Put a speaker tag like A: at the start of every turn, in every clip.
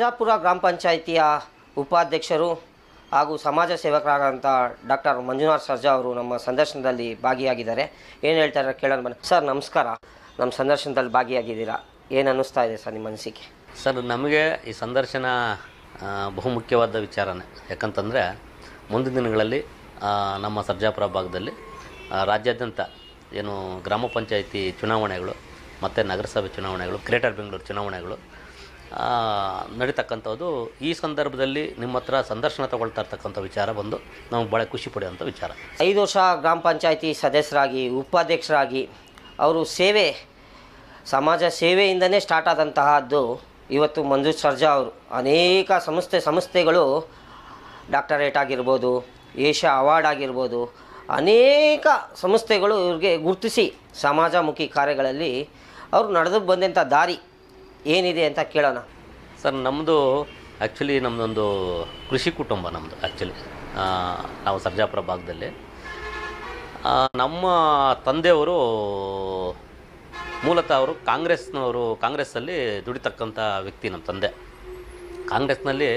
A: ಸರ್ಜಾಪುರ ಗ್ರಾಮ ಪಂಚಾಯಿತಿಯ ಉಪಾಧ್ಯಕ್ಷರು ಹಾಗೂ ಸಮಾಜ ಸೇವಕರಾದಂಥ ಡಾಕ್ಟರ್ ಮಂಜುನಾಥ್ ಸರ್ಜಾ ಅವರು ನಮ್ಮ ಸಂದರ್ಶನದಲ್ಲಿ ಭಾಗಿಯಾಗಿದ್ದಾರೆ. ಏನು ಹೇಳ್ತಾರೆ ಕೇಳೋಣ ಬನ್ನಿ. ಸರ್, ನಮಸ್ಕಾರ. ನಮ್ಮ ಸಂದರ್ಶನದಲ್ಲಿ ಭಾಗಿಯಾಗಿದ್ದೀರಾ? ಏನು ಅನ್ನಿಸ್ತಾ ಇದೆ ಸರ್ ನಿಮ್ಮ ಅನಿಸಿಕೆ
B: ಸರ್, ನಮಗೆ ಈ ಸಂದರ್ಶನ ಬಹುಮುಖ್ಯವಾದ ವಿಚಾರನೇ. ಯಾಕಂತಂದರೆ, ಮುಂದಿನ ದಿನಗಳಲ್ಲಿ ನಮ್ಮ ಸರ್ಜಾಪುರ ಭಾಗದಲ್ಲಿ ರಾಜ್ಯಾದ್ಯಂತ ಏನು ಗ್ರಾಮ ಪಂಚಾಯಿತಿ ಚುನಾವಣೆಗಳು, ಮತ್ತು ನಗರಸಭೆ ಚುನಾವಣೆಗಳು, ಗ್ರೇಟರ್ ಬೆಂಗಳೂರು ಚುನಾವಣೆಗಳು ನಡೀತಕ್ಕಂಥದ್ದು, ಈ ಸಂದರ್ಭದಲ್ಲಿ ನಿಮ್ಮ ಹತ್ರ ಸಂದರ್ಶನ ತಗೊಳ್ತಾ ಇರ್ತಕ್ಕಂಥ ವಿಚಾರ ಬಂದು ನಮ್ಗೆ ಭಾಳ ಖುಷಿ ಪಡೆಯುವಂಥ ವಿಚಾರ.
A: ಐದು ವರ್ಷ ಗ್ರಾಮ ಪಂಚಾಯಿತಿ ಸದಸ್ಯರಾಗಿ, ಉಪಾಧ್ಯಕ್ಷರಾಗಿ, ಅವರು ಸೇವೆ, ಸಮಾಜ ಸೇವೆಯಿಂದನೇ ಸ್ಟಾರ್ಟ್ ಆದಂತಹದ್ದು ಇವತ್ತು ಮಂಜು ಸರ್ಜಾ ಅವರು. ಅನೇಕ ಸಂಸ್ಥೆ, ಸಂಸ್ಥೆಗಳು ಡಾಕ್ಟರೇಟ್ ಆಗಿರ್ಬೋದು, ಏಷ್ಯಾ ಅವಾರ್ಡ್ ಆಗಿರ್ಬೋದು, ಅನೇಕ ಸಂಸ್ಥೆಗಳು ಇವ್ರಿಗೆ ಗುರುತಿಸಿ ಸಮಾಜಮುಖಿ ಕಾರ್ಯಗಳಲ್ಲಿ ಅವರು ನಡೆದು ಬಂದಂಥ ದಾರಿ. ಏನಿದೆ ಅಂತ ಕೇಳೋಣ.
B: ಸರ್ ನಮ್ಮದು ಆ್ಯಕ್ಚುಲಿ ನಮ್ಮದೊಂದು ಕೃಷಿ ಕುಟುಂಬ ನಮ್ಮದು ಆ್ಯಕ್ಚುಲಿ ನಾವು ಸರ್ಜಾಪುರ ಭಾಗದಲ್ಲಿ. ನಮ್ಮ ತಂದೆಯವರು ಮೂಲತಃ ಅವರು ಕಾಂಗ್ರೆಸ್ನವರು, ಕಾಂಗ್ರೆಸ್ಸಲ್ಲಿ ದುಡಿತಕ್ಕಂಥ ವ್ಯಕ್ತಿ ನಮ್ಮ ತಂದೆ. ಕಾಂಗ್ರೆಸ್ನಲ್ಲಿ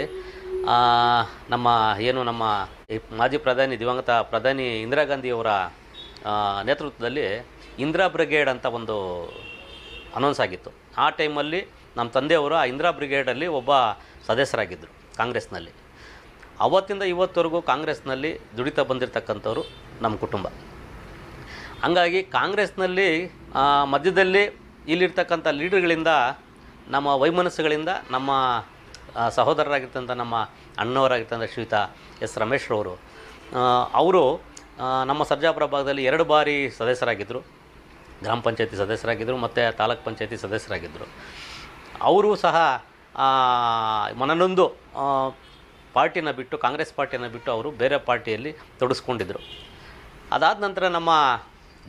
B: ನಮ್ಮ ಏನು ನಮ್ಮ ಮಾಜಿ ಪ್ರಧಾನಿ, ದಿವಂಗತ ಪ್ರಧಾನಿ ಇಂದಿರಾ ಗಾಂಧಿಯವರ ನೇತೃತ್ವದಲ್ಲಿ ಇಂದಿರಾ ಬ್ರಿಗೇಡ್ ಅಂತ ಒಂದು ಅನೌನ್ಸ್ ಆಗಿತ್ತು. ಆ ಟೈಮಲ್ಲಿ ನಮ್ಮ ತಂದೆಯವರು ಆ ಇಂದಿರಾ ಬ್ರಿಗೇಡಲ್ಲಿ ಒಬ್ಬ ಸದಸ್ಯರಾಗಿದ್ದರು ಕಾಂಗ್ರೆಸ್ನಲ್ಲಿ. ಅವತ್ತಿಂದ ಇವತ್ತವರೆಗೂ ಕಾಂಗ್ರೆಸ್ನಲ್ಲಿ ದುಡಿತಾ ಬಂದಿರತಕ್ಕಂಥವ್ರು ನಮ್ಮ ಕುಟುಂಬ. ಹಂಗಾಗಿ ಕಾಂಗ್ರೆಸ್ನಲ್ಲಿ ಮಧ್ಯದಲ್ಲಿ ಇಲ್ಲಿರ್ತಕ್ಕಂಥ ಲೀಡರ್ಗಳಿಂದ, ನಮ್ಮ ವೈಮನಸ್ಸುಗಳಿಂದ ನಮ್ಮ ಸಹೋದರರಾಗಿರ್ತಂಥ ನಮ್ಮ ಅಣ್ಣವರಾಗಿರ್ತಂಥ ಶ್ರೀತಾ ಎಸ್ ರಮೇಶ್ರವರು ಅವರು ನಮ್ಮ ಸರ್ಜಾಪುರ ಭಾಗದಲ್ಲಿ ಎರಡು ಬಾರಿ ಸದಸ್ಯರಾಗಿದ್ದರು ಗ್ರಾಮ ಪಂಚಾಯತಿ ಸದಸ್ಯರಾಗಿದ್ದರು, ಮತ್ತು ತಾಲೂಕ್ ಪಂಚಾಯತಿ ಸದಸ್ಯರಾಗಿದ್ದರು. ಅವರು ಸಹ ಮನನೊಂದು ಪಾರ್ಟಿನ ಬಿಟ್ಟು, ಕಾಂಗ್ರೆಸ್ ಪಾರ್ಟಿಯನ್ನು ಬಿಟ್ಟು ಅವರು ಬೇರೆ ಪಾರ್ಟಿಯಲ್ಲಿ ತೊಡಗಿಸ್ಕೊಂಡಿದ್ದರು ಅದಾದ ನಂತರ ನಮ್ಮ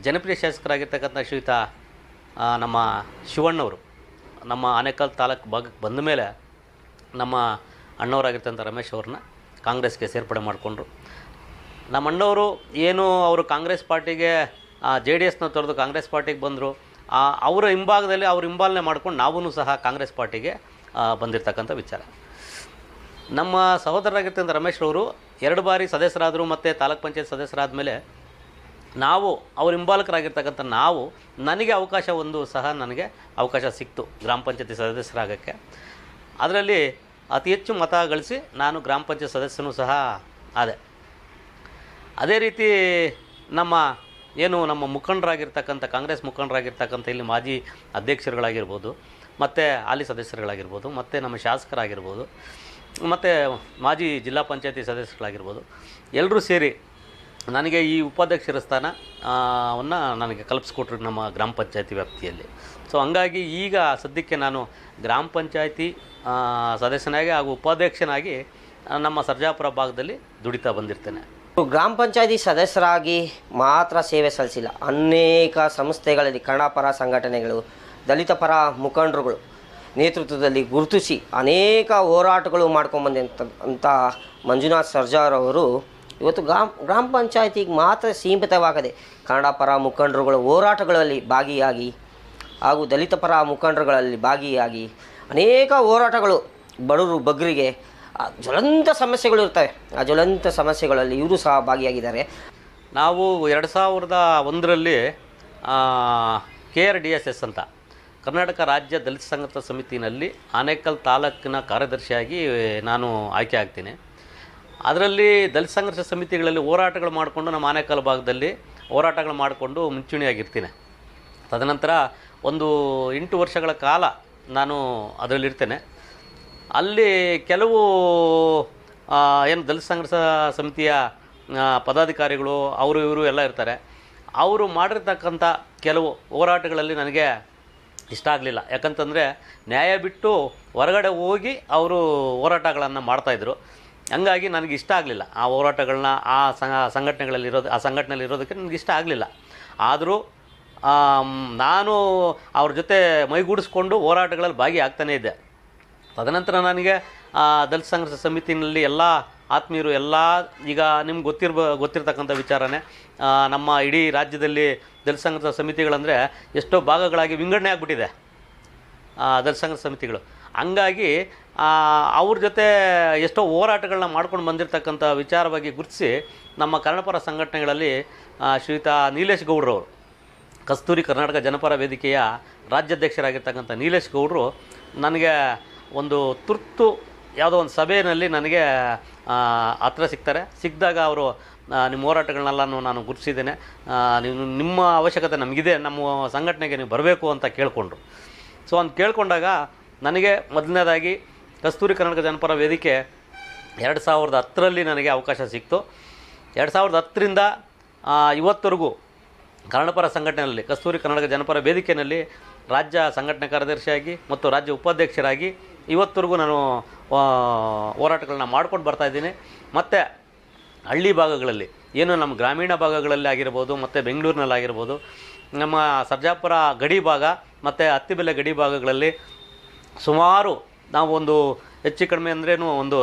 B: ಜನಪ್ರಿಯ ಶಾಸಕರಾಗಿರ್ತಕ್ಕಂಥ ಶ್ರೀಯುತ ನಮ್ಮ ಶಿವಣ್ಣವರು ನಮ್ಮ ಆನೇಕಲ್ ತಾಲೂಕು ಭಾಗಕ್ಕೆ ಬಂದ ಮೇಲೆ ನಮ್ಮ ಅಣ್ಣವರಾಗಿರ್ತಂಥ ರಮೇಶ್ ಅವ್ರನ್ನ ಕಾಂಗ್ರೆಸ್ಗೆ ಸೇರ್ಪಡೆ ಮಾಡಿಕೊಂಡ್ರು. ನಮ್ಮ ಅಣ್ಣವರು ಏನು ಅವರು ಕಾಂಗ್ರೆಸ್ ಪಾರ್ಟಿಗೆ ಜೆ ಡಿ ಎಸ್ನ ತೊರೆದು ಕಾಂಗ್ರೆಸ್ ಪಾರ್ಟಿಗೆ ಬಂದರು. ಅವರ ಹಿಂಭಾಗದಲ್ಲಿ ಅವ್ರ ಹಿಂಬಾಲನೆ ಮಾಡ್ಕೊಂಡು ನಾವೂ ಸಹ ಕಾಂಗ್ರೆಸ್ ಪಾರ್ಟಿಗೆ ಆ, ಬಂದಿರತಕ್ಕಂಥ ವಿಚಾರ. ನಮ್ಮ ಸಹೋದರರಾಗಿರ್ತಕ್ಕಂಥ ರಮೇಶ್ ಅವರು ಎರಡು ಬಾರಿ ಸದಸ್ಯರಾದರು ಮತ್ತು ತಾಲೂಕ್ ಪಂಚಾಯತ್ ಸದಸ್ಯರಾದ ಮೇಲೆ ನಾವು ಅವ್ರ ಹಿಂಬಾಲಕರಾಗಿರ್ತಕ್ಕಂಥ ನಾವು ನನಗೆ ಅವಕಾಶ ಒಂದು ಸಹ ನನಗೆ ಅವಕಾಶ ಸಿಕ್ತು ಗ್ರಾಮ ಪಂಚಾಯತಿ ಸದಸ್ಯರಾಗೋಕ್ಕೆ. ಅದರಲ್ಲಿ ಅತಿ ಹೆಚ್ಚು ಮತ ಗಳಿಸಿ ನಾನು ಗ್ರಾಮ ಪಂಚಾಯತ್ ಸದಸ್ಯನೂ ಸಹ ಆದೆ. ಅದೇ ರೀತಿ ನಮ್ಮ ಏನು ನಮ್ಮ ಮುಖಂಡರಾಗಿರ್ತಕ್ಕಂಥ ಕಾಂಗ್ರೆಸ್ ಮುಖಂಡರಾಗಿರ್ತಕ್ಕಂಥ ಇಲ್ಲಿ ಮಾಜಿ ಅಧ್ಯಕ್ಷರುಗಳಾಗಿರ್ಬೋದು ಮತ್ತು ಹಾಲಿ ಸದಸ್ಯರುಗಳಾಗಿರ್ಬೋದು ಮತ್ತು ನಮ್ಮ ಶಾಸಕರಾಗಿರ್ಬೋದು ಮತ್ತು ಮಾಜಿ ಜಿಲ್ಲಾ ಪಂಚಾಯತಿ ಸದಸ್ಯರುಗಳಾಗಿರ್ಬೋದು ಎಲ್ಲರೂ ಸೇರಿ ನನಗೆ ಈ ಉಪಾಧ್ಯಕ್ಷರ ಸ್ಥಾನ ಆ, ನನಗೆ ಕಲ್ಪಿಸ್ಕೊಟ್ರು ನಮ್ಮ ಗ್ರಾಮ ಪಂಚಾಯತಿ ವ್ಯಾಪ್ತಿಯಲ್ಲಿ. ಸೊ ಹಂಗಾಗಿ ಈಗ ಸದ್ಯಕ್ಕೆ ನಾನು ಗ್ರಾಮ ಪಂಚಾಯತಿ ಸದಸ್ಯನಾಗಿ ಹಾಗೂ ಉಪಾಧ್ಯಕ್ಷನಾಗಿ ನಮ್ಮ ಸರ್ಜಾಪುರ ಭಾಗದಲ್ಲಿ ದುಡಿತಾ ಬಂದಿರ್ತೇನೆ.
A: ಗ್ರಾಮ ಪಂಚಾಯತಿ ಸದಸ್ಯರಾಗಿ ಮಾತ್ರ ಸೇವೆ ಸಲ್ಲಿಸಿಲ್ಲ. ಅನೇಕ ಸಂಸ್ಥೆಗಳಲ್ಲಿ ಕನ್ನಡ ಪರ ಸಂಘಟನೆಗಳು ದಲಿತ ಪರ ಮುಖಂಡರುಗಳು ನೇತೃತ್ವದಲ್ಲಿ ಗುರುತಿಸಿ ಅನೇಕ ಹೋರಾಟಗಳು ಮಾಡ್ಕೊಂಬಂದಂಥ ಅಂತ ಮಂಜುನಾಥ್ ಸರ್ಜಾರವರು ಇವತ್ತು ಗ್ರಾಮ ಗ್ರಾಮ ಪಂಚಾಯತಿಗೆ ಮಾತ್ರ ಸೀಮಿತವಾಗದೆ ಕನ್ನಡ ಪರ ಮುಖಂಡರುಗಳ ಹೋರಾಟಗಳಲ್ಲಿ ಭಾಗಿಯಾಗಿ ಹಾಗೂ ದಲಿತ ಪರ ಮುಖಂಡರುಗಳಲ್ಲಿ ಭಾಗಿಯಾಗಿ ಅನೇಕ ಹೋರಾಟಗಳು ಬಡವರು ಬಗ್ಗರಿಗೆ ಆ ಜ್ವಲಂತ ಸಮಸ್ಯೆಗಳು ಇರ್ತವೆ ಆ ಜ್ವಲಂತ ಸಮಸ್ಯೆಗಳಲ್ಲಿ ಇವರು ಸಹ ಭಾಗಿಯಾಗಿದ್ದಾರೆ.
B: ನಾವು ಎರಡು ಸಾವಿರದ ಒಂದರಲ್ಲಿ K R D S S ಅಂತ ಕರ್ನಾಟಕ ರಾಜ್ಯ ದಲಿತ ಸಂಘರ್ಷ ಸಮಿತಿನಲ್ಲಿ ಆನೇಕಲ್ ತಾಲೂಕಿನ ಕಾರ್ಯದರ್ಶಿಯಾಗಿ ನಾನು ಆಯ್ಕೆ ಆಗ್ತೀನಿ. ಅದರಲ್ಲಿ ದಲಿತ ಸಂಘರ್ಷ ಸಮಿತಿಗಳಲ್ಲಿ ಹೋರಾಟಗಳು ಮಾಡಿಕೊಂಡು ನಮ್ಮ ಆನೇಕಲ್ ಭಾಗದಲ್ಲಿ ಹೋರಾಟಗಳು ಮಾಡಿಕೊಂಡು ಮುಂಚೂಣಿಯಾಗಿರ್ತೀನಿ. ತದನಂತರ ಒಂದು ಎಂಟು ವರ್ಷಗಳ ಕಾಲ ನಾನು ಅದರಲ್ಲಿರ್ತೇನೆ. ಅಲ್ಲಿ ಕೆಲವು ಏನು ದಲಿತ ಸಂಘರ್ಷ ಸಮಿತಿಯ ಪದಾಧಿಕಾರಿಗಳು, ಅವರು ಇವರು ಎಲ್ಲ ಇರ್ತಾರೆ. ಅವರು ಮಾಡಿರ್ತಕ್ಕಂಥ ಕೆಲವು ಹೋರಾಟಗಳಲ್ಲಿ ನನಗೆ ಇಷ್ಟ ಆಗಲಿಲ್ಲ. ಯಾಕಂತಂದರೆ ನ್ಯಾಯ ಬಿಟ್ಟು ಹೊರಗಡೆ ಹೋಗಿ ಅವರು ಹೋರಾಟಗಳನ್ನು ಮಾಡ್ತಾಯಿದ್ರು ಹಂಗಾಗಿ ನನಗೆ ಇಷ್ಟ ಆಗಲಿಲ್ಲ. ಆ ಹೋರಾಟಗಳನ್ನ, ಆ ಸಂಘ ಸಂಘಟನೆಗಳಲ್ಲಿ ಇರೋದು, ಆ ಸಂಘಟನೆಯಲ್ಲಿ ಇರೋದಕ್ಕೆ ನನಗೆ ಇಷ್ಟ ಆಗಲಿಲ್ಲ. ಆದರೂ ನಾನು ಅವ್ರ ಜೊತೆ ಮೈಗೂಡಿಸ್ಕೊಂಡು ಹೋರಾಟಗಳಲ್ಲಿ ಭಾಗಿಯಾಗ್ತಾನೇ ಇದ್ದೆ. ತದನಂತರ ನನಗೆ ದಲಿತ ಸಂಘರ್ಷ ಸಮಿತಿನಲ್ಲಿ ಎಲ್ಲ ಆತ್ಮೀಯರು ಎಲ್ಲ ಈಗ ನಿಮ್ಗೆ ಗೊತ್ತಿರ್ಬ ಗೊತ್ತಿರ್ತಕ್ಕಂಥ ವಿಚಾರನೇ ನಮ್ಮ ಇಡೀ ರಾಜ್ಯದಲ್ಲಿ ದಲಿತ ಸಂಘರ್ಷ ಸಮಿತಿಗಳಂದರೆ ಎಷ್ಟೋ ಭಾಗಗಳಾಗಿ ವಿಂಗಡಣೆ ಆಗಿಬಿಟ್ಟಿದೆ ದಲಿತ ಸಂಘರ್ಷ ಸಮಿತಿಗಳು. ಹಂಗಾಗಿ ಅವ್ರ ಜೊತೆ ಎಷ್ಟೋ ಹೋರಾಟಗಳನ್ನ ಮಾಡ್ಕೊಂಡು ಬಂದಿರತಕ್ಕಂಥ ವಿಚಾರವಾಗಿ ಗುರುತಿಸಿ ನಮ್ಮ ಕನ್ನಡಪರ ಸಂಘಟನೆಗಳಲ್ಲಿ ಶ್ರೀಯುತ ನೀಲೇಶ್ ಗೌಡ್ರವರು ಕಸ್ತೂರಿ ಕರ್ನಾಟಕ ಜನಪರ ವೇದಿಕೆಯ ರಾಜ್ಯಾಧ್ಯಕ್ಷರಾಗಿರ್ತಕ್ಕಂಥ ನೀಲೇಶ್ ಗೌಡ್ರು ನನಗೆ ಒಂದು ತುರ್ತು ಯಾವುದೋ ಒಂದು ಸಭೆಯಲ್ಲಿ ನನಗೆ ಹತ್ರ ಸಿಗ್ತಾರೆ. ಸಿಕ್ಕಿದಾಗ ಅವರು ನಿಮ್ಮ ಹೋರಾಟಗಳನ್ನೆಲ್ಲನೂ ನಾನು ಗುರುತಿಸಿದ್ದೇನೆ. ನೀವು ನಿಮ್ಮ ಅವಶ್ಯಕತೆ ನಮಗಿದೆ, ನಮ್ಮ ಸಂಘಟನೆಗೆ ನೀವು ಬರಬೇಕು ಅಂತ ಕೇಳಿಕೊಂಡ್ರು. ಸೊ ಅಂತ ಕೇಳಿಕೊಂಡಾಗ ನನಗೆ ಮೊದಲನೇದಾಗಿ ಕಸ್ತೂರಿ ಕರ್ನಾಟಕ ಜನಪರ ವೇದಿಕೆ ಎರಡು ಸಾವಿರದ ಹತ್ತರಲ್ಲಿ ನನಗೆ ಅವಕಾಶ ಸಿಕ್ತು. ಎರಡು ಸಾವಿರದ ಹತ್ತರಿಂದ ಇವತ್ತರೆಗೂ ಕನ್ನಡಪರ ಸಂಘಟನೆಯಲ್ಲಿ, ಕಸ್ತೂರಿ ಕನ್ನಡ ಜನಪರ ವೇದಿಕೆಯಲ್ಲಿ ರಾಜ್ಯ ಸಂಘಟನೆ ಕಾರ್ಯದರ್ಶಿಯಾಗಿ ಮತ್ತು ರಾಜ್ಯ ಉಪಾಧ್ಯಕ್ಷರಾಗಿ ಇವತ್ತರೆಗೂ ನಾನು ಹೋರಾಟಗಳನ್ನ ಮಾಡ್ಕೊಂಡು ಬರ್ತಾಯಿದ್ದೀನಿ ಮತ್ತು ಹಳ್ಳಿ ಭಾಗಗಳಲ್ಲಿ, ಏನು ನಮ್ಮ ಗ್ರಾಮೀಣ ಭಾಗಗಳಲ್ಲಿ ಆಗಿರ್ಬೋದು, ಮತ್ತು ಬೆಂಗಳೂರಿನಲ್ಲಾಗಿರ್ಬೋದು ನಮ್ಮ ಸರ್ಜಾಪುರ ಗಡಿ ಭಾಗ, ಮತ್ತು ಅತ್ತಿಬೆಲೆ ಗಡಿ ಭಾಗಗಳಲ್ಲಿ ಸುಮಾರು ನಾವು ಒಂದು ಹೆಚ್ಚು ಕಡಿಮೆ ಅಂದ್ರೇನು ಒಂದು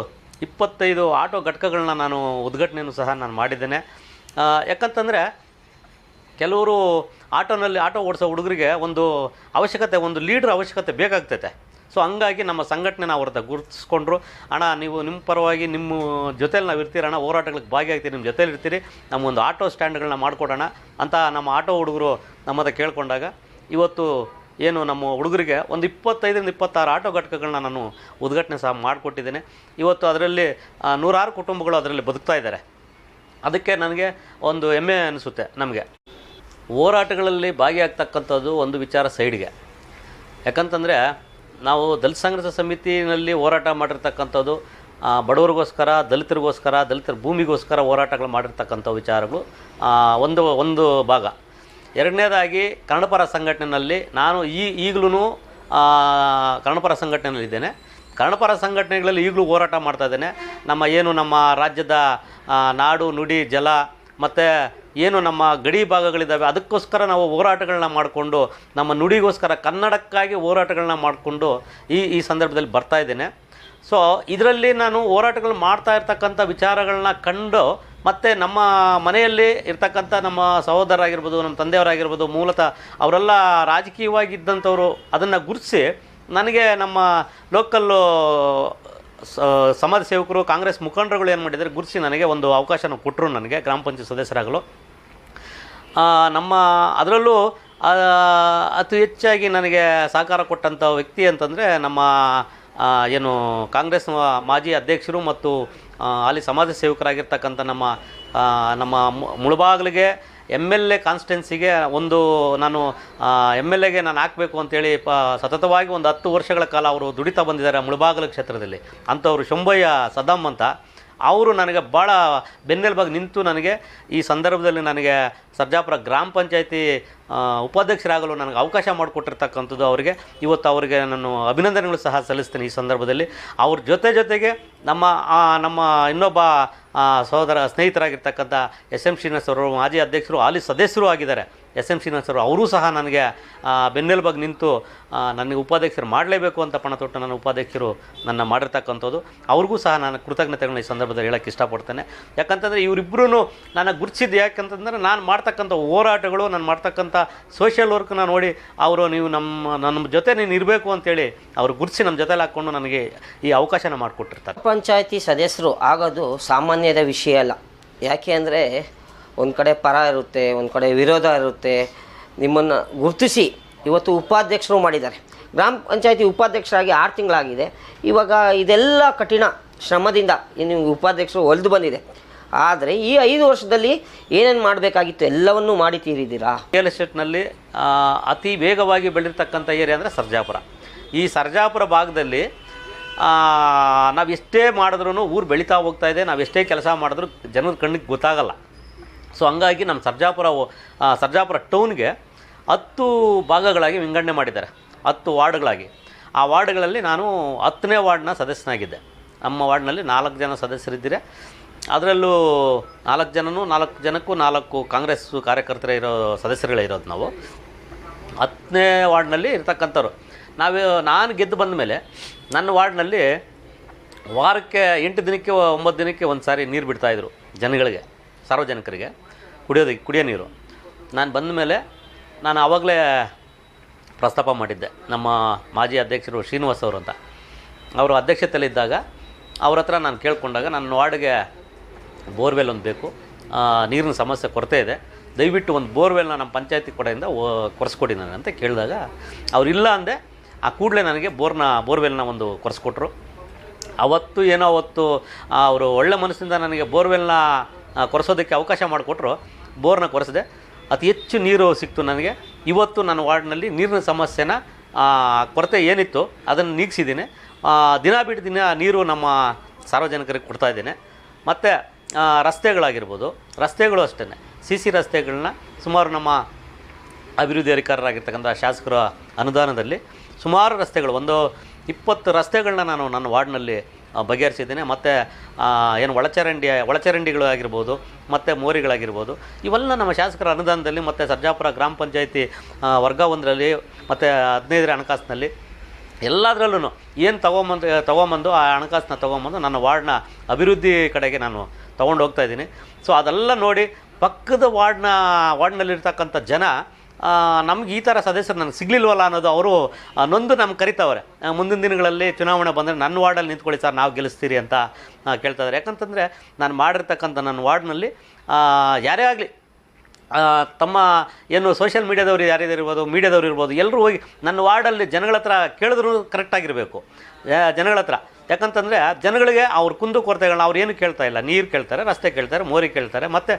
B: ಇಪ್ಪತ್ತೈದು ಆಟೋ ಘಟಕಗಳನ್ನ ನಾನು ಉದ್ಘಾಟನೆಯನ್ನು ಸಹ ನಾನು ಮಾಡಿದ್ದೇನೆ. ಯಾಕಂತಂದರೆ ಕೆಲವರು ಆಟೋನಲ್ಲಿ, ಆಟೋ ಓಡಿಸೋ ಹುಡುಗರಿಗೆ ಒಂದು ಅವಶ್ಯಕತೆ, ಒಂದು ಲೀಡ್ರ್ ಅವಶ್ಯಕತೆ ಬೇಕಾಗ್ತೈತೆ. ಸೊ ಹಂಗಾಗಿ ನಮ್ಮ ಸಂಘಟನೆನ ಅವ್ರದ್ದು ಗುರುತಿಸ್ಕೊಂಡ್ರು. ಅಣ್ಣ, ನೀವು ನಿಮ್ಮ ಪರವಾಗಿ ನಿಮ್ಮ ಜೊತೇಲಿ ನಾವು ಇರ್ತೀರ ಅಣ್ಣ, ಹೋರಾಟಗಳಿಗೆ ಭಾಗಿಯಾಗ್ತೀರಿ ನಿಮ್ಮ ಜೊತೇಲಿ ಇರ್ತೀರಿ ನಮ್ಮೊಂದು ಆಟೋ ಸ್ಟ್ಯಾಂಡ್ಗಳನ್ನ ಮಾಡಿಕೊಡೋಣ ಅಂತ ನಮ್ಮ ಆಟೋ ಹುಡುಗರು ನಮ್ಮದ ಕೇಳಿಕೊಂಡಾಗ, ಇವತ್ತು ಏನು ನಮ್ಮ ಹುಡುಗರಿಗೆ ಒಂದು ಇಪ್ಪತ್ತೈದರಿಂದ ಇಪ್ಪತ್ತಾರು ಆಟೋ ಘಟಕಗಳನ್ನ ನಾನು ಉದ್ಘಾಟನೆ ಸಹ ಮಾಡಿಕೊಟ್ಟಿದ್ದೇನೆ. ಇವತ್ತು ಅದರಲ್ಲಿ ನೂರಾರು ಕುಟುಂಬಗಳು ಅದರಲ್ಲಿ ಬದುಕ್ತಾ ಇದ್ದಾರೆ. ಅದಕ್ಕೆ ನನಗೆ ಒಂದು ಹೆಮ್ಮೆ ಅನಿಸುತ್ತೆ ನಮಗೆ. ಹೋರಾಟಗಳಲ್ಲಿ ಭಾಗಿಯಾಗ್ತಕ್ಕಂಥದ್ದು ಒಂದು ವಿಚಾರ ಸೈಡ್ಗೆ. ಯಾಕಂತಂದರೆ ನಾವು ದಲಿತ ಸಂಘರ್ಷ ಸಮಿತಿನಲ್ಲಿ ಹೋರಾಟ ಮಾಡಿರ್ತಕ್ಕಂಥದ್ದು ಬಡವರಿಗೋಸ್ಕರ, ದಲಿತರಿಗೋಸ್ಕರ, ದಲಿತರ ಭೂಮಿಗೋಸ್ಕರ ಹೋರಾಟಗಳು ಮಾಡಿರ್ತಕ್ಕಂಥ ವಿಚಾರಗಳು ಒಂದು ಒಂದು ಭಾಗ. ಎರಡನೇದಾಗಿ ಕನ್ನಡಪರ ಸಂಘಟನೆಯಲ್ಲಿ ನಾನು ಈ ಈಗಲೂ ಕನ್ನಡಪರ ಸಂಘಟನೆಯಲ್ಲಿದ್ದೇನೆ ಕನ್ನಡಪರ ಸಂಘಟನೆಗಳಲ್ಲಿ ಈಗಲೂ ಹೋರಾಟ ಮಾಡ್ತಾ ಇದ್ದೇನೆ. ನಮ್ಮ ಏನು ನಮ್ಮ ರಾಜ್ಯದ ನಾಡು, ನುಡಿ, ಜಲ ಮತ್ತು ಏನು ನಮ್ಮ ಗಡಿ ಭಾಗಗಳಿದ್ದಾವೆ, ಅದಕ್ಕೋಸ್ಕರ ನಾವು ಹೋರಾಟಗಳನ್ನ ಮಾಡಿಕೊಂಡು, ನಮ್ಮ ನುಡಿಗೋಸ್ಕರ ಕನ್ನಡಕ್ಕಾಗಿ ಹೋರಾಟಗಳನ್ನ ಮಾಡಿಕೊಂಡು ಈ ಈ ಸಂದರ್ಭದಲ್ಲಿ ಬರ್ತಾ ಇದ್ದೇನೆ. ಸೊ ಇದರಲ್ಲಿ ನಾನು ಹೋರಾಟಗಳು ಮಾಡ್ತಾ ಇರ್ತಕ್ಕಂಥ ವಿಚಾರಗಳನ್ನ ಕಂಡು, ಮತ್ತು ನಮ್ಮ ಮನೆಯಲ್ಲಿ ಇರ್ತಕ್ಕಂಥ ನಮ್ಮ ಸಹೋದರರಾಗಿರ್ಬೋದು, ನಮ್ಮ ತಂದೆಯವರಾಗಿರ್ಬೋದು, ಮೂಲತಃ ಅವರೆಲ್ಲ ರಾಜಕೀಯವಾಗಿದ್ದಂಥವರು ಅದನ್ನು ಗುರುತಿಸಿ, ನನಗೆ ನಮ್ಮ ಲೋಕಲ್ಲು ಸಮಾಜ ಸೇವಕರು, ಕಾಂಗ್ರೆಸ್ ಮುಖಂಡರುಗಳು ಏನು ಮಾಡಿದರೆ ಗುರುಸಿ ನನಗೆ ಒಂದು ಅವಕಾಶನ ಕೊಟ್ಟರು ನನಗೆ, ಗ್ರಾಮ ಪಂಚಾಯತ್ ಸದಸ್ಯರಾಗಲು. ನಮ್ಮ, ಅದರಲ್ಲೂ ಅತಿ ಹೆಚ್ಚಾಗಿ ನನಗೆ ಸಹಕಾರ ಕೊಟ್ಟಂಥ ವ್ಯಕ್ತಿ ಅಂತಂದರೆ ನಮ್ಮ ಏನು ಕಾಂಗ್ರೆಸ್ ಮಾಜಿ ಅಧ್ಯಕ್ಷರು ಮತ್ತು ಅಲ್ಲಿ ಸಮಾಜ ಸೇವಕರಾಗಿರ್ತಕ್ಕಂಥ ನಮ್ಮ ನಮ್ಮ ಮುಳಬಾಗಿಲಿಗೆ ಎಂ ಎಲ್ ಎ ಕಾನ್ಸ್ಟೆನ್ಸಿಗೆ ಒಂದು ನಾನು ಎಂ ಎಲ್ ಎಗೆ ನಾನು ಹಾಕಬೇಕು ಅಂತೇಳಿ ಪ, ಸತತವಾಗಿ ಒಂದು ಹತ್ತು ವರ್ಷಗಳ ಕಾಲ ಅವರು ದುಡಿತಾ ಬಂದಿದ್ದಾರೆ ಮುಳಬಾಗಲು ಕ್ಷೇತ್ರದಲ್ಲಿ. ಅಂಥವ್ರು ಶಂಭಯ್ಯ ಸದಾಮ್ ಅಂತ. ಅವರು ನನಗೆ ಭಾಳ ಬೆನ್ನೆಲುಬಾಗಿ ನಿಂತು ನನಗೆ ಈ ಸಂದರ್ಭದಲ್ಲಿ ನನಗೆ ಸರ್ಜಾಪುರ ಗ್ರಾಮ ಪಂಚಾಯತಿ ಉಪಾಧ್ಯಕ್ಷರಾಗಲು ನನಗೆ ಅವಕಾಶ ಮಾಡಿಕೊಟ್ಟಿರ್ತಕ್ಕಂಥದ್ದು ಅವರಿಗೆ. ಇವತ್ತು ಅವರಿಗೆ ನಾನು ಅಭಿನಂದನೆಗಳು ಸಹ ಸಲ್ಲಿಸ್ತೀನಿ ಈ ಸಂದರ್ಭದಲ್ಲಿ. ಅವ್ರ ಜೊತೆ ಜೊತೆಗೆ ನಮ್ಮ ನಮ್ಮ ಇನ್ನೊಬ್ಬ ಸಹೋದರ ಸ್ನೇಹಿತರಾಗಿರ್ತಕ್ಕಂಥ ಎಸ್ ಎಂ ಶ್ರೀನಿವಾಸ್ ಅವರು, ಮಾಜಿ ಅಧ್ಯಕ್ಷರು, ಹಾಲಿ ಸದಸ್ಯರು ಆಗಿದ್ದಾರೆ. ಎಸ್ ಎಂ ಶ್ರೀನಿವಾಸ್ ಅವರು ಅವರೂ ಸಹ ನನಗೆ ಬೆನ್ನೆಲುಬಾಗಿ ನಿಂತು ನನಗೆ ಉಪಾಧ್ಯಕ್ಷರು ಮಾಡಲೇಬೇಕು ಅಂತ ಪಣ ತೊಟ್ಟು ನನ್ನ ಉಪಾಧ್ಯಕ್ಷರು ನನ್ನ ಮಾಡಿರ್ತಕ್ಕಂಥದ್ದು. ಅವ್ರಿಗೂ ಸಹ ನಾನು ಕೃತಜ್ಞತೆಗಳನ್ನ ಈ ಸಂದರ್ಭದಲ್ಲಿ ಹೇಳೋಕ್ಕೆ ಇಷ್ಟಪಡ್ತೇನೆ. ಯಾಕಂತಂದರೆ ಇವರಿಬ್ಬರೂ ನಾನು ಗುರುತಿಸಿದ್ದು ಯಾಕಂತಂದರೆ ನಾನು ಮಾಡ್ತಕ್ಕಂಥ ಹೋರಾಟಗಳು, ನಾನು ಮಾಡ್ತಕ್ಕಂಥ ಸೋಷಿಯಲ್ ವರ್ಕ್ನ ನೋಡಿ ಅವರು ನೀವು ನಮ್ಮ ನಮ್ಮ ಜೊತೆ ನೀನು ಇರಬೇಕು ಅಂತೇಳಿ ಅವರು ಗುರುತಿಸಿ ನಮ್ಮ ಜೊತೆಲಿ ಹಾಕ್ಕೊಂಡು ನನಗೆ ಈ ಅವಕಾಶನ ಮಾಡಿಕೊಟ್ಟಿರ್ತಾರೆ.
A: ಪಂಚಾಯತಿ ಸದಸ್ಯರು ಆಗೋದು ಸಾಮಾನ್ಯದ ವಿಷಯ ಅಲ್ಲ. ಯಾಕೆ ಅಂದರೆ ಒಂದು ಕಡೆ ಪರ ಇರುತ್ತೆ, ಒಂದು ಕಡೆ ವಿರೋಧ ಇರುತ್ತೆ. ನಿಮ್ಮನ್ನು ಗುರುತಿಸಿ ಇವತ್ತು ಉಪಾಧ್ಯಕ್ಷರು ಮಾಡಿದ್ದಾರೆ. ಗ್ರಾಮ ಪಂಚಾಯತಿ ಉಪಾಧ್ಯಕ್ಷರಾಗಿ ಆರು ತಿಂಗಳಾಗಿದೆ. ಇವಾಗ ಇದೆಲ್ಲ ಕಠಿಣ ಶ್ರಮದಿಂದ ನಿಮಗೆ ಉಪಾಧ್ಯಕ್ಷರು ಒಲಿದು ಬಂದಿದೆ. ಆದರೆ ಈ ಐದು ವರ್ಷದಲ್ಲಿ ಏನೇನು ಮಾಡಬೇಕಾಗಿತ್ತು ಎಲ್ಲವನ್ನೂ ಮಾಡಿ ತೀರಿದ್ದೀರಾ?
B: ರಿಯಲ್ ಎಸ್ಟೇಟ್ನಲ್ಲಿ ಅತಿ ವೇಗವಾಗಿ ಬೆಳೆದಿರ್ತಕ್ಕಂಥ ಏರಿಯಾ ಅಂದರೆ ಸರ್ಜಾಪುರ. ಈ ಸರ್ಜಾಪುರ ಭಾಗದಲ್ಲಿ ನಾವು ಎಷ್ಟೇ ಮಾಡಿದ್ರೂ ಊರು ಬೆಳೀತಾ ಹೋಗ್ತಾ ಇದೆ, ನಾವು ಎಷ್ಟೇ ಕೆಲಸ ಮಾಡಿದ್ರೂ ಜನರ ಕಣ್ಣಿಗೆ ಗೊತ್ತಾಗಲ್ಲ. ಸೊ ಹಂಗಾಗಿ ನಮ್ಮ ಸರ್ಜಾಪುರ ಸರ್ಜಾಪುರ ಟೌನ್ಗೆ ಹತ್ತು ಭಾಗಗಳಾಗಿ ವಿಂಗಡಣೆ ಮಾಡಿದ್ದಾರೆ. ಹತ್ತು ವಾರ್ಡ್ಗಳಾಗಿ. ಆ ವಾರ್ಡ್ಗಳಲ್ಲಿ ನಾನು ಹತ್ತನೇ ವಾರ್ಡ್ನ ಸದಸ್ಯನಾಗಿದ್ದೆ. ನಮ್ಮ ವಾರ್ಡ್ನಲ್ಲಿ ನಾಲ್ಕು ಜನ ಸದಸ್ಯರಿದ್ದೀರಿ. ಅದರಲ್ಲೂ ನಾಲ್ಕು ಜನನೂ, ನಾಲ್ಕು ಜನಕ್ಕೂ ನಾಲ್ಕು ಕಾಂಗ್ರೆಸ್ ಕಾರ್ಯಕರ್ತರೇ ಇರೋ ಸದಸ್ಯರುಗಳೇ ಇರೋದು ನಾವು. ಹತ್ತನೇ ವಾರ್ಡ್ನಲ್ಲಿ ಇರ್ತಕ್ಕಂಥವ್ರು. ನಾವು, ನಾನು ಗೆದ್ದು ಬಂದ ಮೇಲೆ ನನ್ನ ವಾರ್ಡ್ನಲ್ಲಿ ವಾರಕ್ಕೆ ಎಂಟು ದಿನಕ್ಕೆ ಒಂಬತ್ತು ದಿನಕ್ಕೆ ಒಂದು ಸಾರಿ ನೀರು ಬಿಡ್ತಾಯಿದ್ರು ಜನಗಳಿಗೆ. ಸಾರ್ವಜನಿಕರಿಗೆ ಕುಡಿಯೋದಕ್ಕೆ, ಕುಡಿಯೋ ನೀರು. ನಾನು ಬಂದ ಮೇಲೆ ನಾನು ಆವಾಗಲೇ ಪ್ರಸ್ತಾಪ ಮಾಡಿದ್ದೆ. ನಮ್ಮ ಮಾಜಿ ಅಧ್ಯಕ್ಷರು ಶ್ರೀನಿವಾಸ್ ಅವರು ಅಂತ. ಅವರು ಅಧ್ಯಕ್ಷತೆಯಲ್ಲಿದ್ದಾಗ ಅವ್ರ ಹತ್ರ ನಾನು ಕೇಳಿಕೊಂಡಾಗ ನನ್ನ ವಾರ್ಡ್ಗೆ ಬೋರ್ವೆಲ್ ಒಂದು ಬೇಕು. ನೀರಿನ ಸಮಸ್ಯೆ ಕೊರತೆ ಇದೆ. ದಯವಿಟ್ಟು ಒಂದು ಬೋರ್ವೆಲ್ನ ನಮ್ಮ ಪಂಚಾಯತಿ ಕಡೆಯಿಂದ ಕೊರೆಸ್ಕೊಡಿ ನನಗೆ ಅಂತ ಕೇಳಿದಾಗ ಅವ್ರು ಇಲ್ಲ ಅಂದೆ, ಆ ಕೂಡಲೇ ನನಗೆ ಬೋರ್ನ, ಬೋರ್ವೆಲ್ನ ಒಂದು ಕೊರೆಸ್ಕೊಟ್ರು. ಅವತ್ತು ಏನೋ ಅವತ್ತು ಅವರು ಒಳ್ಳೆ ಮನಸ್ಸಿಂದ ನನಗೆ ಬೋರ್ವೆಲ್ನ ಕೊರೆಸೋದಕ್ಕೆ ಅವಕಾಶ ಮಾಡಿಕೊಟ್ರು, ಬೋರ್ನ ಕೊರೆಸಿದೆ. ಅತಿ ಹೆಚ್ಚು ನೀರು ಸಿಕ್ತು ನನಗೆ. ಇವತ್ತು ನನ್ನ ವಾರ್ಡ್ನಲ್ಲಿ ನೀರಿನ ಸಮಸ್ಯೆನ ಕೊರತೆ ಏನಿತ್ತು ಅದನ್ನು ನೀಗಿಸಿದ್ದೀನಿ. ದಿನ ಬಿಟ್ಟು ದಿನ ನೀರು ನಮ್ಮ ಸಾರ್ವಜನಿಕರಿಗೆ ಕೊಡ್ತಾ ಇದ್ದೇನೆ. ಮತ್ತು ರಸ್ತೆಗಳಾಗಿರ್ಬೋದು. ರಸ್ತೆಗಳು ಅಷ್ಟೇ ಸಿ ಸಿ ರಸ್ತೆಗಳನ್ನ ಸುಮಾರು ನಮ್ಮ ಅಭಿವೃದ್ಧಿ ಅಧಿಕಾರರಾಗಿರ್ತಕ್ಕಂಥ ಶಾಸಕರ ಅನುದಾನದಲ್ಲಿ ಸುಮಾರು ರಸ್ತೆಗಳು, ಒಂದು ಇಪ್ಪತ್ತು ರಸ್ತೆಗಳನ್ನ ನಾನು ನನ್ನ ವಾರ್ಡ್ನಲ್ಲಿ ಬಗೆಹರಿಸಿದ್ದೇನೆ. ಮತ್ತು ಏನು ಒಳಚರಂಡಿ, ಒಳಚರಂಡಿಗಳು ಆಗಿರ್ಬೋದು, ಮತ್ತು ಮೋರಿಗಳಾಗಿರ್ಬೋದು, ಇವೆಲ್ಲ ನಮ್ಮ ಶಾಸಕರ ಅನುದಾನದಲ್ಲಿ ಮತ್ತು ಸರ್ಜಾಪುರ ಗ್ರಾಮ ಪಂಚಾಯಿತಿ ವರ್ಗ ಒಂದರಲ್ಲಿ ಮತ್ತು ಹದಿನೈದರ ಹಣಕಾಸಿನಲ್ಲಿ ಎಲ್ಲದರಲ್ಲೂ ಏನು ತೊಗೊಂಬಂದು ತೊಗೊಂಬಂದು, ಆ ಹಣಕಾಸನ್ನ ತೊಗೊಂಬಂದು ನನ್ನ ವಾರ್ಡ್ನ ಅಭಿವೃದ್ಧಿ ಕಡೆಗೆ ನಾನು ತೊಗೊಂಡು ಹೋಗ್ತಾ ಇದ್ದೀನಿ. ಸೊ ಅದೆಲ್ಲ ನೋಡಿ ಪಕ್ಕದ ವಾರ್ಡ್ನ, ವಾರ್ಡ್ನಲ್ಲಿರ್ತಕ್ಕಂಥ ಜನ ನಮ್ಗೆ ಈ ಥರ ಸದಸ್ಯರು ನನಗೆ ಸಿಗ್ಲಿಲ್ವಲ್ಲ ಅನ್ನೋದು ಅವರು ನೊಂದು ನಮ್ಗೆ ಕರಿತಾವ್ರೆ. ಮುಂದಿನ ದಿನಗಳಲ್ಲಿ ಚುನಾವಣೆ ಬಂದರೆ ನನ್ನ ವಾರ್ಡಲ್ಲಿ ನಿಂತ್ಕೊಳ್ಳಿ ಸರ್, ನಾವು ಗೆಲ್ಲಿಸ್ತೀರಿ ಅಂತ ಕೇಳ್ತಾ ಇದ್ದಾರೆ ಯಾಕಂತಂದರೆ ನಾನು ಮಾಡಿರ್ತಕ್ಕಂಥ ನನ್ನ ವಾರ್ಡ್ನಲ್ಲಿ ಯಾರೇ ಆಗಲಿ ತಮ್ಮ, ಏನು ಸೋಷಿಯಲ್ ಮೀಡ್ಯಾದವ್ರು ಇರ್ಬೋದು ಮೀಡ್ಯಾದವ್ರು ಇರ್ಬೋದು ಎಲ್ಲರೂ ಹೋಗಿ ನನ್ನ ವಾರ್ಡಲ್ಲಿ ಜನಗಳ ಹತ್ರ ಕೇಳಿದ್ರು ಕರೆಕ್ಟಾಗಿರಬೇಕು ಜನಗಳ ಹತ್ರ. ಯಾಕಂತಂದರೆ ಜನಗಳಿಗೆ ಅವ್ರ ಕುಂದು ಕೊರತೆಗಳನ್ನ ಅವ್ರು ಏನು ಕೇಳ್ತಾ ಇಲ್ಲ. ನೀರು ಕೇಳ್ತಾರೆ, ರಸ್ತೆ ಕೇಳ್ತಾರೆ, ಮೋರಿ ಕೇಳ್ತಾರೆ, ಮತ್ತು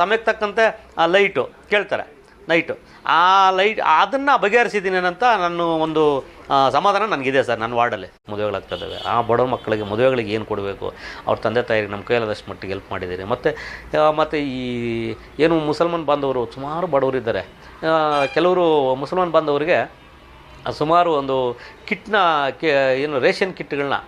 B: ಸಮಯಕ್ಕೆ ತಕ್ಕಂತೆ ಲೈಟು ಕೇಳ್ತಾರೆ. ನೈಟು. ಆ ಲೈಟ್, ಅದನ್ನು ಬಗೆಹರಿಸಿದ್ದೀನಿ ಅಂತ ನಾನು ಒಂದು ಸಮಾಧಾನ ನನಗಿದೆ ಸರ್, ನನ್ನ ವಾರ್ಡಲ್ಲಿ. ಮದುವೆಗಳಾಗ್ತದೆ ಇದ್ದಾವೆ. ಆ ಬಡ ಮಕ್ಕಳಿಗೆ, ಮದುವೆಗಳಿಗೆ ಏನು ಕೊಡಬೇಕು? ಅವ್ರ ತಂದೆ ತಾಯಿಗೆ ನಮ್ಮ ಕೈಲಾದಷ್ಟು ಮಟ್ಟಿಗೆ ಹೆಲ್ಪ್ ಮಾಡಿದ್ದೀರಿ. ಮತ್ತು ಮತ್ತು ಈ, ಏನು ಮುಸಲ್ಮಾನ್ ಬಾಂಧವರು, ಸುಮಾರು ಬಡವರಿದ್ದಾರೆ. ಕೆಲವರು ಮುಸಲ್ಮಾನ್ ಬಾಂಧವರಿಗೆ ಸುಮಾರು ಒಂದು ಕಿಟ್ನ, ಕೆ, ಏನು ರೇಷನ್ ಕಿಟ್ಗಳನ್ನ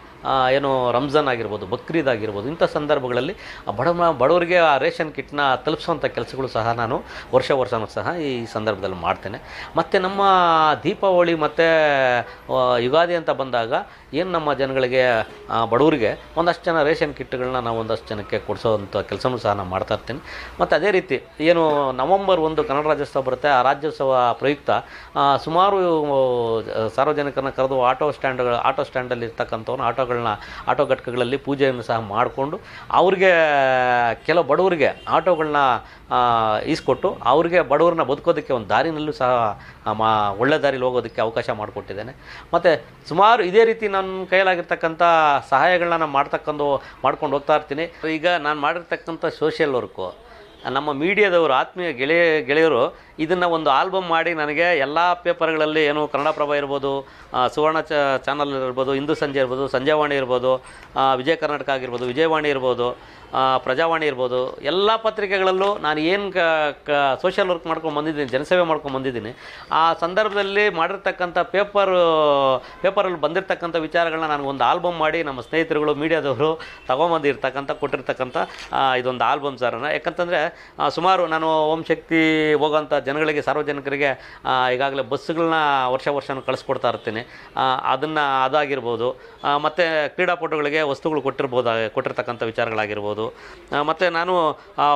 B: ಏನು ರಂಜಾನ್ ಆಗಿರ್ಬೋದು, ಬಕ್ರೀದ್ ಆಗಿರ್ಬೋದು, ಇಂಥ ಸಂದರ್ಭಗಳಲ್ಲಿ ಆ ಬಡ ಬಡವರಿಗೆ ಆ ರೇಷನ್ ಕಿಟ್ನ ತಲುಪಿಸುವಂಥ ಕೆಲಸಗಳು ಸಹ ನಾನು ವರ್ಷ ವರ್ಷವೂ ಸಹ ಈ ಸಂದರ್ಭದಲ್ಲಿ ಮಾಡ್ತೇನೆ. ಮತ್ತು ನಮ್ಮ ದೀಪಾವಳಿ ಮತ್ತು ಯುಗಾದಿ ಅಂತ ಬಂದಾಗ ಏನು ನಮ್ಮ ಜನಗಳಿಗೆ ಬಡವರಿಗೆ ಒಂದಷ್ಟು ಜನ ರೇಷನ್ ಕಿಟ್ಗಳನ್ನ ನಾವು ಒಂದಷ್ಟು ಜನಕ್ಕೆ ಕೊಡಿಸೋವಂಥ ಕೆಲಸನೂ ಸಹ ನಾನು ಮಾಡ್ತಾ ಇರ್ತೀನಿ. ಮತ್ತು ಅದೇ ರೀತಿ ಏನು ನವಂಬರ್ ಒಂದು ಕನ್ನಡ ರಾಜ್ಯೋತ್ಸವ ಬರುತ್ತೆ, ಆ ರಾಜ್ಯೋತ್ಸವ ಪ್ರಯುಕ್ತ ಸುಮಾರು ಸಾರ್ವಜನಿಕರನ್ನ ಕರೆದು ಆಟೋ ಸ್ಟ್ಯಾಂಡ್ಗಳು, ಆಟೋ ಸ್ಟ್ಯಾಂಡಲ್ಲಿ ಇರ್ತಕ್ಕಂಥವ್ರು ಆಟೋಗಳನ್ನ, ಆಟೋ ಘಟಕಗಳಲ್ಲಿ ಪೂಜೆಯನ್ನು ಸಹ ಮಾಡಿಕೊಂಡು ಅವ್ರಿಗೆ ಕೆಲವು ಬಡವರಿಗೆ ಆಟೋಗಳನ್ನ ಈಸ್ಕೊಟ್ಟು ಅವ್ರಿಗೆ ಬಡವ್ರನ್ನ ಬದುಕೋದಕ್ಕೆ ಒಂದು ದಾರಿನಲ್ಲೂ ಸಹ ಮಾ, ಒಳ್ಳೆ ದಾರಿಲಿ ಹೋಗೋದಕ್ಕೆ ಅವಕಾಶ ಮಾಡಿಕೊಟ್ಟಿದ್ದೇನೆ. ಮತ್ತು ಸುಮಾರು ಇದೇ ರೀತಿ ನನ್ನ ಕೈಯಲ್ಲಾಗಿರ್ತಕ್ಕಂಥ ಸಹಾಯಗಳನ್ನ ನಾನು ಮಾಡ್ತಕ್ಕಂಥ ಮಾಡ್ಕೊಂಡು ಹೋಗ್ತಾ ಇರ್ತೀನಿ. ಈಗ ನಾನು ಮಾಡಿರ್ತಕ್ಕಂಥ ಸೋಷಿಯಲ್ ವರ್ಕು ನಮ್ಮ ಮೀಡಿಯಾದವರು, ಆತ್ಮೀಯ ಗೆಳೆಯ, ಗೆಳೆಯರು ಇದನ್ನು ಒಂದು ಆಲ್ಬಮ್ ಮಾಡಿ ನನಗೆ ಎಲ್ಲ ಪೇಪರ್ಗಳಲ್ಲಿ ಏನು ಕನ್ನಡಪ್ರಭ ಇರ್ಬೋದು ಸುವರ್ಣ ಚ, ಚಾನಲ್ ಇರ್ಬೋದು ಹಿಂದೂ ಸಂಜೆ ಇರ್ಬೋದು ಸಂಜೆವಾಣಿ ಇರ್ಬೋದು ವಿಜಯ ಕರ್ನಾಟಕ ಆಗಿರ್ಬೋದು, ವಿಜಯವಾಣಿ ಇರ್ಬೋದು ಪ್ರಜಾವಾಣಿ ಇರ್ಬೋದು, ಎಲ್ಲ ಪತ್ರಿಕೆಗಳಲ್ಲೂ ನಾನು ಏನು ಕ ಕ ಸೋಷಿಯಲ್ ವರ್ಕ್ ಮಾಡ್ಕೊಂಡು ಬಂದಿದ್ದೀನಿ, ಜನಸೇವೆ ಮಾಡ್ಕೊಂಡು ಬಂದಿದ್ದೀನಿ, ಆ ಸಂದರ್ಭದಲ್ಲಿ ಮಾಡಿರ್ತಕ್ಕಂಥ ಪೇಪರ್ ಪೇಪರಲ್ಲಿ ಬಂದಿರತಕ್ಕಂಥ ವಿಚಾರಗಳನ್ನ ನಾನು ಒಂದು ಆಲ್ಬಮ್ ಮಾಡಿ ನಮ್ಮ ಸ್ನೇಹಿತರುಗಳು, ಮೀಡಿಯಾದವರು ತಗೊಂಬಂದಿರ್ತಕ್ಕಂಥ ಕೊಟ್ಟಿರ್ತಕ್ಕಂಥ ಇದೊಂದು ಆಲ್ಬಮ್ ಸರ್ ಯಾಕಂತಂದರೆ ಸುಮಾರು ನಾನು ಓಂ ಶಕ್ತಿ ಹೋಗೋಂಥ ಜನಗಳಿಗೆ, ಸಾರ್ವಜನಿಕರಿಗೆ ಈಗಾಗಲೇ ಬಸ್ಸುಗಳನ್ನ ವರ್ಷ ವರ್ಷನೂ ಕಳಿಸ್ಕೊಡ್ತಾ ಇರ್ತೀನಿ. ಅದನ್ನು ಅದಾಗಿರ್ಬೋದು. ಮತ್ತು ಕ್ರೀಡಾಪಟುಗಳಿಗೆ ವಸ್ತುಗಳು ಕೊಟ್ಟಿರ್ಬೋದು, ಕೊಟ್ಟಿರ್ತಕ್ಕಂಥ ವಿಚಾರಗಳಾಗಿರ್ಬೋದು. ಮತ್ತು ನಾನು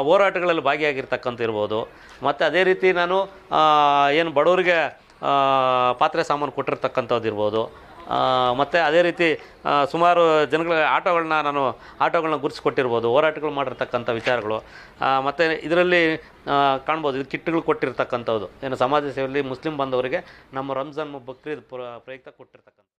B: ಹೋರಾಟಗಳಲ್ಲಿ ಭಾಗಿಯಾಗಿರ್ತಕ್ಕಂಥ ಇರ್ಬೋದು ಮತ್ತು ಅದೇ ರೀತಿ ನಾನು ಏನು ಬಡವರಿಗೆ ಪಾತ್ರೆ ಸಾಮಾನು ಕೊಟ್ಟಿರ್ತಕ್ಕಂಥದ್ದು ಇರ್ಬೋದು ಮತ್ತು ಅದೇ ರೀತಿ ಸುಮಾರು ಜನಗಳ ಆಟೋಗಳನ್ನ ನಾನು, ಆಟೋಗಳನ್ನ ಗುರುತಿಸ್ಕೊಟ್ಟಿರ್ಬೋದು, ಹೋರಾಟಗಳು ಮಾಡಿರ್ತಕ್ಕಂಥ ವಿಚಾರಗಳು. ಮತ್ತು ಇದರಲ್ಲಿ ಕಾಣ್ಬೋದು, ಇದು ಕಿಟ್ಗಳು ಕೊಟ್ಟಿರ್ತಕ್ಕಂಥದ್ದು. ಏನು ಸಮಾಜ ಸೇವೆಯಲ್ಲಿ ಮುಸ್ಲಿಂ ಬಾಂಧವರಿಗೆ ನಮ್ಮ ರಂಜಾನ್ ಬಕ್ರೀದ್ ಪ್ರ- ಪ್ರಯುಕ್ತ ಕೊಟ್ಟಿರ್ತಕ್ಕಂಥ